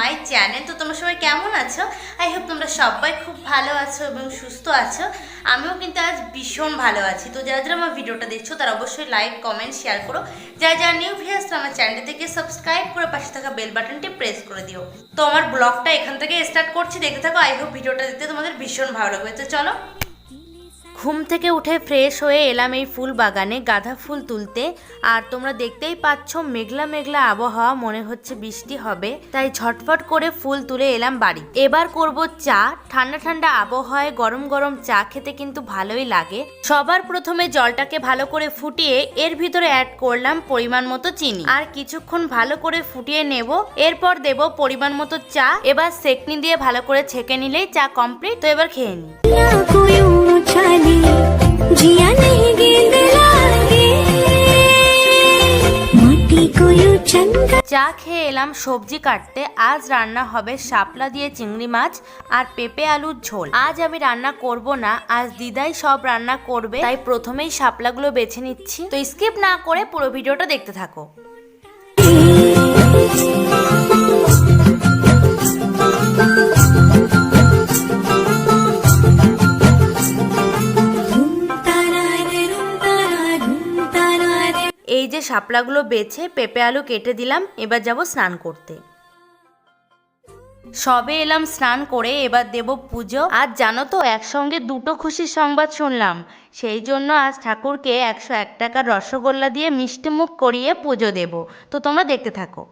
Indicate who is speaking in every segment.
Speaker 1: My channel. তো তোমরা সবাই কেমন আছো? আই হোপ তোমরা সবাই খুব ভালো আছো এবং সুস্থ আছো। আমিও কিন্তু আজ ভীষণ ভালো আছি। তো যারা যারা আমার ভিডিওটা দেখছ, তারা অবশ্যই লাইক, কমেন্ট, শেয়ার করো। যারা যারা নিউ ভিউয়ার্স আমার চ্যানেলটি থেকে সাবস্ক্রাইব করে পাশে থাকা বেল বাটনটি প্রেস করে দিও। তো আমার ব্লগটা এখান থেকে স্টার্ট করছি। দেখতে থাকো আই হোপ ভিডিওটা দেখতে তোমাদের ভীষণ ভালো লাগবে। তো চলো। ঘুম থেকে উঠে ফ্রেশ হয়ে এলাম এই ফুল বাগানে। গাঁদা ফুল তুলতে। আর তোমরা দেখতেই পাচ্ছ, মেঘলা মেঘলা আবহাওয়া মনে হচ্ছে বৃষ্টি হবে। তাই ঝটফট করে ফুল তুলে এলাম বাড়ি। এবার করব চা। ঠান্ডা ঠান্ডা আবহাওয়ায় গরম গরম চা খেতে কিন্তু ভালোই লাগে। সবার প্রথমে জলটাকে ভালো করে ফুটিয়ে এর ভিতরে অ্যাড করলাম পরিমাণ মতো চিনি। আর কিছুক্ষণ ভালো করে ফুটিয়ে নেব। এরপর দেব পরিমাণ মতো চা। এবার সেকনি দিয়ে ভালো করে ছেঁকে নিলেই চা কমপ্লিট তো এবার খেয়ে নিই
Speaker 2: या कोई उछाले जिया नहीं गेंद लागे माटी को यूं चंगा
Speaker 1: চা খেয়ে এলাম সবজি কাটতে আজ রান্না হবে শাপলা দিয়ে চিংড়ি মাছ আর পেঁপে আলুর ঝোল আজ আমি রান্না করব না আজ দিদাই সব রান্না করবে তাই প্রথমেই শাপলাগুলো বেছে নিচ্ছি তো স্কিপ না করে পুরো ভিডিওটা দেখতে থাকো এই যে শাপলাগুলো বেছে পেঁপে আলু কেটে দিলাম, এবার যাব স্নান করতে। সবে এলাম স্নান করে, এবার দেব পুজো। আর জানো তো, একসঙ্গে দুটো খুশির সংবাদ শুনলাম। সেই জন্য আজ ঠাকুরকে একশো এক টাকার রসগোল্লা দিয়ে মিষ্টিমুখ করিয়ে পুজো দেব। তো তোমরা দেখতে থাকো।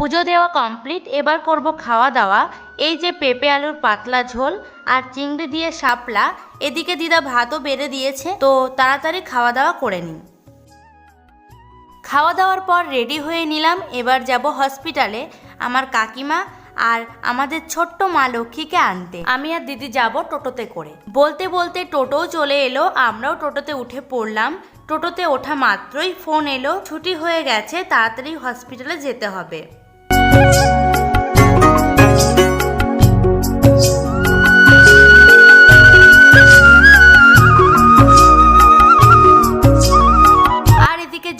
Speaker 1: পুজো দেওয়া কমপ্লিট এবার করব খাওয়া দাওয়া। এই যে পেঁপে আলুর পাতলা ঝোল আর চিংড়ি দিয়ে শাপলা, এদিকে দিদা ভাতও বেড়ে দিয়েছে, তো তাড়াতাড়ি খাওয়া দাওয়া করে নিই খাওয়া দাওয়ার পর রেডি হয়ে নিলাম, এবার যাব হসপিটালে আমার কাকিমা আর আমাদের ছোট্ট মা লক্ষ্মীকে আনতে। আমি আর দিদি যাব টোটোতে করে। বলতে বলতে টোটোও চলে এলো, আমরাও টোটোতে উঠে পড়লাম। টোটোতে ওঠা মাত্রই ফোন এলো, ছুটি হয়ে গেছে, তাড়াতাড়ি হসপিটালে যেতে হবে।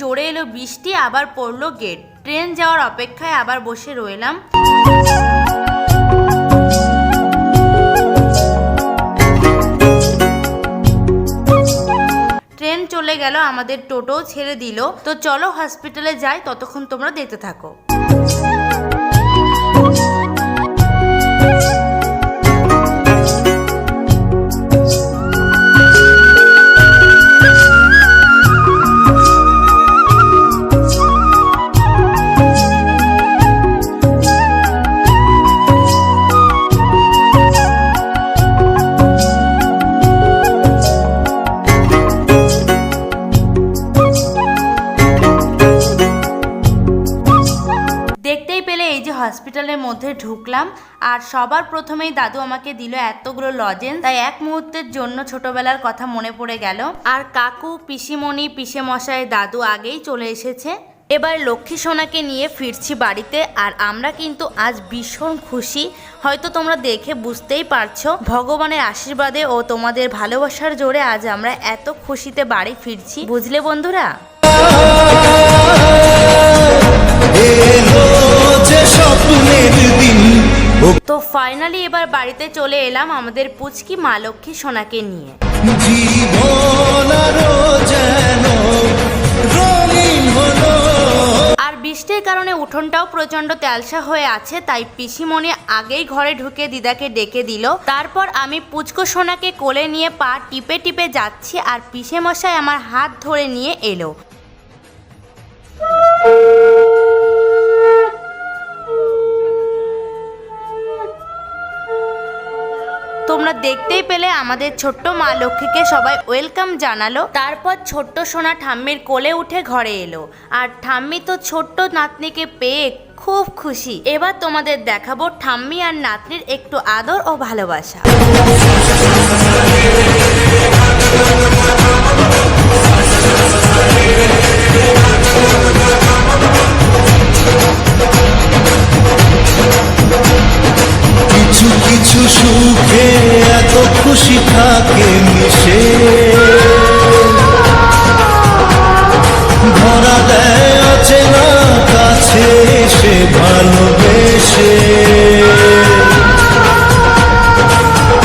Speaker 1: জোরে এলো বৃষ্টি, আবার পড়ল গেট ট্রেন যাওয়ার অপেক্ষায় আবার বসে রইলাম। ট্রেন চলে গেল, আমাদের টোটো ছেড়ে দিল। তো চলো হসপিটালে যাই, ততক্ষণ তোমরা দেখতে থাকো। আর সবার প্রথমেই দাদু আমাকে দিল এতগুলো লজেন্স তাই এক মুহূর্তের জন্য ছোটবেলার কথা মনে পড়ে গেল। আর কাকু, পিসিমণি পিসে মশাই দাদু আগেই চলে এসেছে। এবার লক্ষ্মী সোনাকে নিয়ে ফিরছি বাড়িতে, আর আমরা কিন্তু আজ ভীষণ খুশি। হয়তো তোমরা দেখে বুঝতেই পারছ, ভগবানের আশীর্বাদে ও তোমাদের ভালোবাসার জোরে আজ আমরা এত খুশিতে বাড়ি ফিরছি। বুঝলে বন্ধুরা?
Speaker 3: স্বপ্নের দিন।
Speaker 1: তো ফাইনালি এবার বাড়িতে চলে এলাম আমাদের পুচকি মা লক্ষ্মী সোনাকে নিয়ে।
Speaker 3: আর
Speaker 1: বৃষ্টির কারণে উঠোনটাও প্রচণ্ড তেলসা হয়ে আছে তাই পিসিমণি আগেই ঘরে ঢুকে দিদাকে ডেকে দিল। তারপর আমি পুচকো সোনাকে কোলে নিয়ে পা টিপে টিপে যাচ্ছি আর পিসে মশাই আমার হাত ধরে নিয়ে এলো। তোমরা দেখতেই পেলে আমাদের ছোট্ট মা লক্ষ্মীকে সবাই ওয়েলকাম জানালো। তারপর ছোট্ট সোনা ঠাম্মির কোলে উঠে ঘরে এলো। আর ঠাম্মি তো ছোট্ট নাতনিকে পেয়ে খুব খুশি। এবার তোমাদের দেখাবো ঠাম্মি আর নাতনির একটু আদর ও ভালোবাসা।
Speaker 3: কিছু কিছু খুশি থাকে মিশে। ধরা দেয় অচেনা কাছে, সে ভালোবেসে।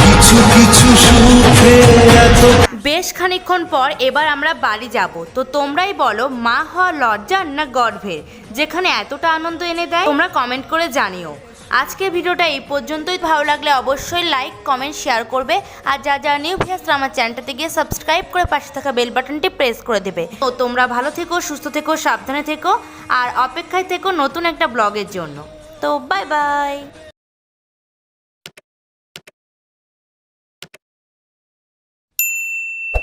Speaker 3: কিছু কিছু সুখে এত
Speaker 1: বেশ খানিকক্ষণ পর এবার আমরা বাড়ি যাব। তো তোমরাই বলো, মা হওয়া লজ্জার না গর্ভের যেখানে এতটা আনন্দ এনে দেয়, তোমরা কমেন্ট করে জানিও। আজকের ভিডিওটা এই পর্যন্তই। ভালো লাগলে অবশ্যই লাইক কমেন্ট শেয়ার করবে। আর যা যা নিউ ভিয়াসরা আমার চ্যানেলটাতে গিয়ে সাবস্ক্রাইব করে পাশে থাকা বেল বাটনটি প্রেস করে দেবে। তো তোমরা ভালো থেকো, সুস্থ থেকো, সাবধানে থেকো, আর অপেক্ষায় থেকো নতুন একটা ব্লগের জন্য। তো বাই বাই